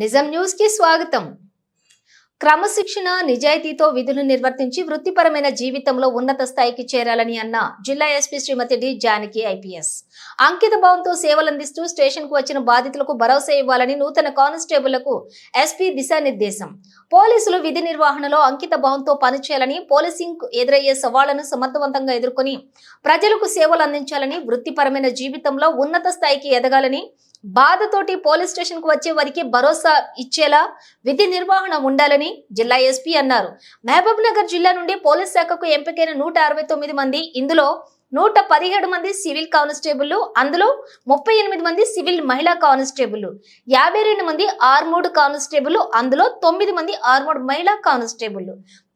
నిజం న్యూస్కి స్వాగతం. క్రమశిక్షణ నిజాయితీతో విధులు నిర్వర్తించి వృత్తిపరమైన జీవితంలో ఉన్నత స్థాయికి చేరాలని అన్న జిల్లా SP Shrimati D Janaki IPS. అంకిత భావంతో సేవలందిస్తూ స్టేషన్కు వచ్చిన బాధితులకు భరోసా ఇవ్వాలని నూతన కానిస్టేబుళ్ళకు ఎస్పీ దిశానిర్దేశం. పోలీసులు విధి నిర్వహణలో అంకిత భావంతో పనిచేయాలని పోలీసింగ్ ఎదురయ్యే సవాళ్ళను సమర్థవంతంగా ఎదుర్కొని ప్రజలకు సేవలు అందించాలని వృత్తిపరమైన జీవితంలో ఉన్నత స్థాయికి ఎదగాలని బాధతోటి పోలీస్ స్టేషన్కు వచ్చే వారికి భరోసా ఇచ్చేలా విధి నిర్వహణ ఉండాలని జిల్లా ఎస్పీ అన్నారు. మహబూబ్ నగర్ జిల్లా నుండి పోలీస్ శాఖకు ఎంపికైన నూట అరవై తొమ్మిది మంది ఇందులో నూట పదిహేడు మంది సివిల్ కానిస్టేబుల్ అందులో ముప్పై ఎనిమిది మంది సివిల్ మహిళా కానిస్టేబుల్ యాభై రెండు మంది ఆర్మూడ్ కానిస్టేబుల్ అందులో తొమ్మిది మంది ఆర్మూడ్ మహిళా కానిస్టేబుల్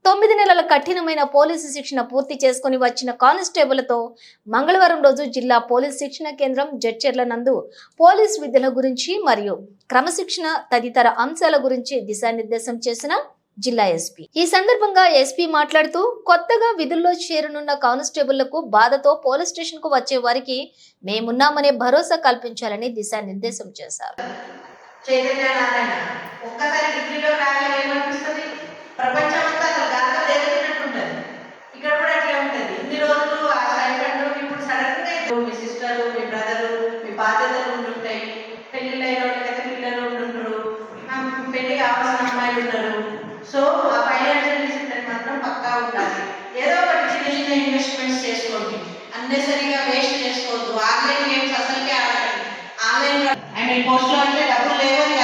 తొమ్మిది నెలల కఠినమైన పోలీసు శిక్షణ పూర్తి చేసుకుని వచ్చిన కానిస్టేబుల్తో మంగళవారం రోజు జిల్లా పోలీస్ శిక్షణ కేంద్రం జడ్చర్ల నందు పోలీస్ విద్యల గురించి మరియు క్రమశిక్షణ తదితర అంశాల గురించి దిశానిర్దేశం చేసిన జిల్లా ఎస్పీ. ఈ సందర్భంగా ఎస్పీ మాట్లాడుతూ కొత్తగా విధుల్లో చేరనున్న కానిస్టేబుళ్ళకు బాధతో పోలీస్ స్టేషన్కు వచ్చే వారికి మేమున్నామనే భరోసా కల్పించాలని దిశానిర్దేశం చేశారు. మీ సిస్టర్ మీ బ్రదరు మీ బాధ్యతలు ఉంటుంటాయి పెళ్ళిళ్ళు అయిన వాళ్ళకైతే పిల్లలు ఉంటుంటారు పెళ్ళి కావాల్సిన అమ్మాయిలు ఉంటారు సో ఆ ఫైనాన్షియల్ డిసిప్లిన్ మాత్రం పక్కా ఉండాలి. ఏదో ఒకటి చిన్న చిన్న ఇన్వెస్ట్మెంట్స్ చేసుకోండి. అన్నెసరిగా వేస్ట్ చేసుకోవద్దు. ఆన్లైన్ గేమ్స్ అసలుకే ఆడకండి ఆన్లైన్ ఐ మీన్ పోస్ట్లో అంటే డబ్బులు లేవని